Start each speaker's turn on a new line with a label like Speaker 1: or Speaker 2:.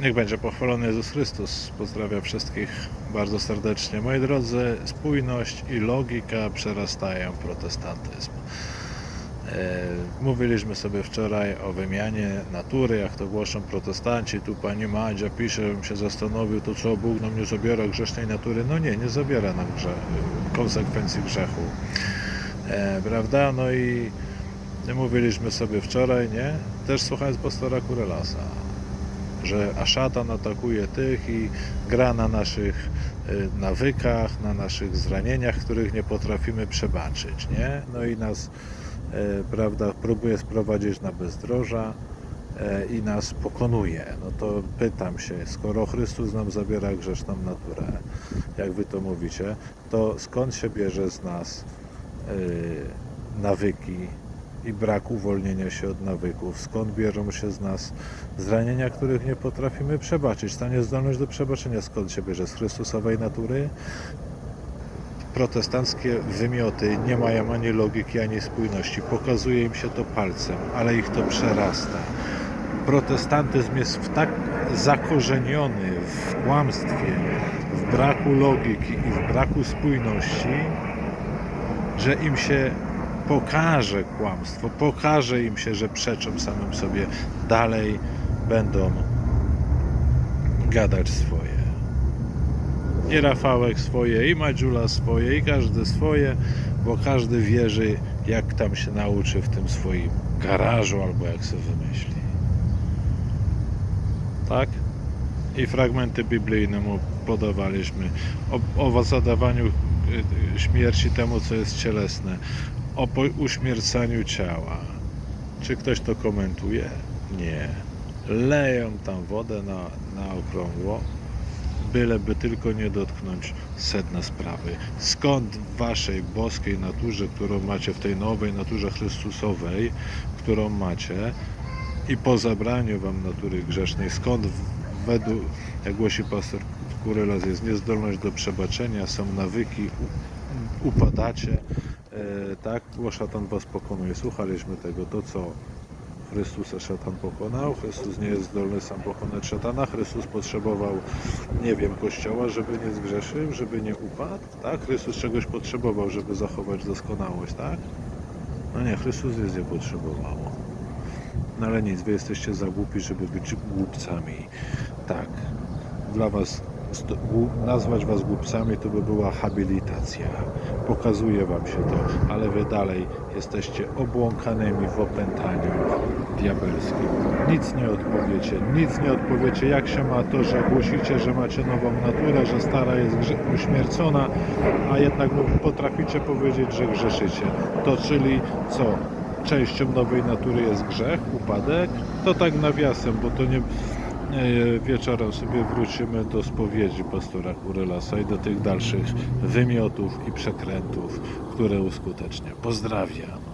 Speaker 1: Niech będzie pochwalony Jezus Chrystus. Pozdrawiam wszystkich bardzo serdecznie. Moi drodzy, spójność i logika przerastają protestantyzm. E, Mówiliśmy sobie wczoraj o wymianie natury, jak to głoszą protestanci. Tu pani Madzia pisze, bym się zastanowił, to co Bóg nam nie zabiera grzesznej natury? No nie, nie zabiera nam grze- konsekwencji grzechu. E, prawda? No i mówiliśmy sobie wczoraj, nie? Też słuchając pastora Kurelasa, że a szatan atakuje tych i gra na naszych y, nawykach, na naszych zranieniach, których nie potrafimy przebaczyć, nie? No i nas, e, prawda, próbuje sprowadzić na bezdroża e, i nas pokonuje. No to pytam się, skoro Chrystus nam zabiera grzeszną naturę, jak wy to mówicie, to skąd się bierze z nas nawyki i brak uwolnienia się od nawyków? Skąd bierą się z nas zranienia, których nie potrafimy przebaczyć? Ta niezdolność do przebaczenia skąd się bierze? Z Chrystusowej natury? Protestanckie wymioty nie mają ani logiki, ani spójności. Pokazuje im się to palcem, ale ich to przerasta. Protestantyzm jest w tak zakorzeniony w kłamstwie, w braku logiki i w braku spójności, że im się pokaże kłamstwo, pokaże im się, że przeczą samym sobie, dalej będą gadać swoje. I Rafałek swoje, i Madziula swoje, i każdy swoje, bo każdy wierzy, jak tam się nauczy w tym swoim garażu, albo jak sobie wymyśli. Tak? I fragmenty biblijne mu podawaliśmy o, o zadawaniu y, y, śmierci temu, co jest cielesne, o uśmiercaniu ciała. Czy ktoś to komentuje? Nie. Leją tam wodę na, na okrągło, byleby tylko nie dotknąć sedna sprawy. Skąd w waszej boskiej naturze, którą macie w tej nowej naturze Chrystusowej, którą macie i po zabraniu wam natury grzesznej, skąd według, jak głosi pastor Kurylas, jest niezdolność do przebaczenia, są nawyki, upadacie, e, tak, bo szatan was pokonuje. Słuchaliśmy tego, to co Chrystusa szatan pokonał. Chrystus nie jest zdolny sam pokonać szatana. Chrystus potrzebował, nie wiem, kościoła, żeby nie zgrzeszył, żeby nie upadł. Tak? Chrystus czegoś potrzebował, żeby zachować doskonałość, tak? No nie, Chrystus nic nie potrzebował. No ale nic, wy jesteście za głupi, żeby być głupcami. Tak. Dla was nazwać was głupcami to by była habilitacja. Pokazuje wam się to, ale wy dalej jesteście obłąkanymi w opętaniu diabelskim. Nic nie odpowiecie, nic nie odpowiecie, jak się ma to, że głosicie, że macie nową naturę, że stara jest uśmiercona, a jednak mu potraficie powiedzieć, że grzeszycie. To czyli co? Częścią nowej natury jest grzech, upadek? To tak nawiasem, bo to nie... E, Wieczorem sobie wrócimy do spowiedzi pastora Kurelasa i do tych dalszych wymiotów i przekrętów, które uskutecznia. Pozdrawiam.